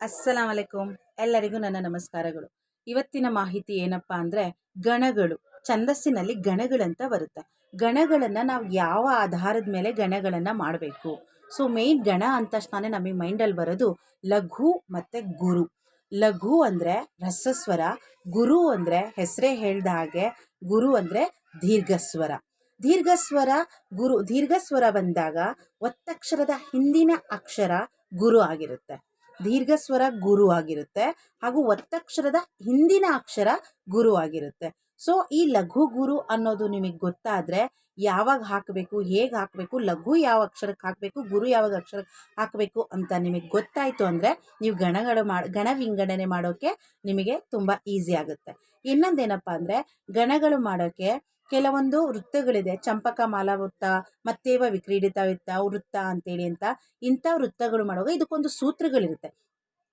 ಅಸ್ಸಲಾಂ ಅಲೈಕುಮ್ ಎಲ್ಲರಿಗೂ ನನ್ನ ನಮಸ್ಕಾರಗಳು. ಇವತ್ತಿನ ಮಾಹಿತಿ ಏನಪ್ಪಾ ಅಂದರೆ ಗಣಗಳು. ಛಂದಸ್ಸಿನಲ್ಲಿ ಗಣಗಳಂತ ಬರುತ್ತೆ. ಗಣಗಳನ್ನು ನಾವು ಯಾವ ಆಧಾರದ ಮೇಲೆ ಗಣಗಳನ್ನು ಮಾಡಬೇಕು? ಸೊ ಮೇನ್ ಗಣ ಅಂತ ತಕ್ಷಣ ನಮಗೆ ಮೈಂಡಲ್ಲಿ ಬರೋದು ಲಘು ಮತ್ತು ಗುರು. ಲಘು ಅಂದರೆ ರಸಸ್ವರ, ಗುರು ಅಂದರೆ ಹೆಸರೇ ಹೇಳ್ದ ಹಾಗೆ, ಗುರು ಅಂದರೆ ದೀರ್ಘಸ್ವರ. ದೀರ್ಘಸ್ವರ, ಗುರು, ದೀರ್ಘಸ್ವರ ಬಂದಾಗ ಒತ್ತಕ್ಷರದ ಹಿಂದಿನ ಅಕ್ಷರ ಗುರು ಆಗಿರುತ್ತೆ. ದೀರ್ಘಸ್ವರ ಗುರು ಆಗಿರುತ್ತೆ ಹಾಗೂ ಒತ್ತಕ್ಷರದ ಹಿಂದಿನ ಅಕ್ಷರ ಗುರು ಆಗಿರುತ್ತೆ. ಸೊ ಈ ಲಘು ಗುರು ಅನ್ನೋದು ನಿಮಗೆ ಗೊತ್ತಾದರೆ ಯಾವಾಗ ಹಾಕಬೇಕು, ಹೇಗೆ ಹಾಕಬೇಕು, ಲಘು ಯಾವ ಅಕ್ಷರಕ್ಕೆ ಹಾಕಬೇಕು, ಗುರು ಯಾವಾಗ ಅಕ್ಷರಕ್ಕೆ ಹಾಕಬೇಕು ಅಂತ ನಿಮಗೆ ಗೊತ್ತಾಯಿತು ಅಂದರೆ ನೀವು ಗಣಗಳು ಮಾಡಿ ಗಣ ವಿಂಗಡಣೆ ಮಾಡೋಕ್ಕೆ ನಿಮಗೆ ತುಂಬ ಈಸಿ ಆಗುತ್ತೆ. ಇನ್ನೊಂದೇನಪ್ಪ ಅಂದರೆ ಗಣಗಳು ಮಾಡೋಕ್ಕೆ ಕೆಲವೊಂದು ವೃತ್ತಗಳಿದೆ. ಚಂಪಕ ಮಾಲಾ ವೃತ್ತ ಮತ್ತೇವ ವಿಕ್ರೀಡಿತ ವೃತ್ತ ವೃತ್ತ ಅಂತೇಳಿ ಅಂತ ಇಂಥ ವೃತ್ತಗಳು ಮಾಡುವಾಗ ಇದಕ್ಕೊಂದು ಸೂತ್ರಗಳಿರುತ್ತೆ.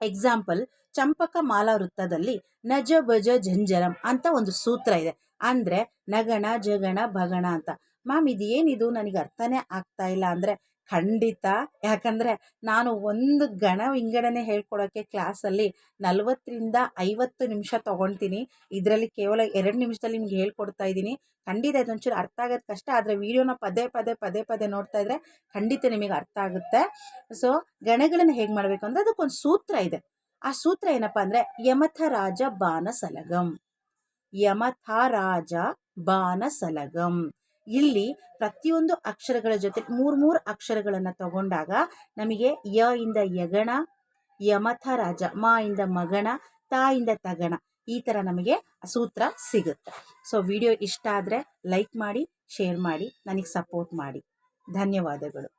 ಎಕ್ಸಾಂಪಲ್ ಚಂಪಕ ಮಾಲಾ ವೃತ್ತದಲ್ಲಿ ನಜ, ಭಜ ಝಂಜರಂ ಅಂತ ಒಂದು ಸೂತ್ರ ಇದೆ. ಅಂದರೆ ನಗಣ, ಜಗಣ, ಭಗಣ ಅಂತ. ಮ್ಯಾಮ್ ಇದು ಏನಿದು ನನಗೆ ಅರ್ಥನೇ ಆಗ್ತಾ ಇಲ್ಲ. ಅಂದರೆ ಖಂಡಿತ. ಯಾಕಂದರೆ ನಾನು ಒಂದು ಗಣ ವಿಂಗಡಣೆ ಹೇಳ್ಕೊಡೋಕ್ಕೆ ಕ್ಲಾಸಲ್ಲಿ ನಲವತ್ತರಿಂದ ಐವತ್ತು ನಿಮಿಷ ತೊಗೊಳ್ತೀನಿ ಇದರಲ್ಲಿ ಕೇವಲ ಎರಡು ನಿಮಿಷದಲ್ಲಿ ನಿಮ್ಗೆ ಹೇಳ್ಕೊಡ್ತಾ ಇದ್ದೀನಿ. ಖಂಡಿತ ಇದೊಂಚೂರು ಅರ್ಥ ಆಗೋದು ಕಷ್ಟ, ಆದರೆ ವಿಡಿಯೋನ ಪದೇ ಪದೇ ಪದೇ ಪದೇ ನೋಡ್ತಾ ಇದ್ರೆ ಖಂಡಿತ ನಿಮಗೆ ಅರ್ಥ ಆಗುತ್ತೆ. ಸೊ, ಗಣಗಳನ್ನು ಹೇಗೆ ಮಾಡಬೇಕು ಅಂದರೆ ಅದಕ್ಕೊಂದು ಸೂತ್ರ ಇದೆ. ಆ ಸೂತ್ರ ಏನಪ್ಪ ಅಂದರೆ ಯಮಥ ರಾಜ ಬಾನಸಲಗಂ. ಯಮಥ ರಾಜ ಬಾನಸಲಗಂ. ಇಲ್ಲಿ ಪ್ರತಿಯೊಂದು ಅಕ್ಷರಗಳ ಜೊತೆ ಮೂರು ಮೂರು ಅಕ್ಷರಗಳನ್ನು ತಗೊಂಡಾಗ ನಮಗೆ ಯ ಇಂದ ಯಗಣ ಯಮಥ ರಾಜ, ಮಾ ಇಂದ ಮಗಣ, ತಾ ಇಂದ ತಗಣ ಈ ಥರ ನಮಗೆ ಸೂತ್ರ ಸಿಗುತ್ತೆ. ಸೊ ವಿಡಿಯೋ ಇಷ್ಟ ಆದರೆ ಲೈಕ್ ಮಾಡಿ ಶೇರ್ ಮಾಡಿ, ನನಗೆ ಸಪೋರ್ಟ್ ಮಾಡಿ. ಧನ್ಯವಾದಗಳು.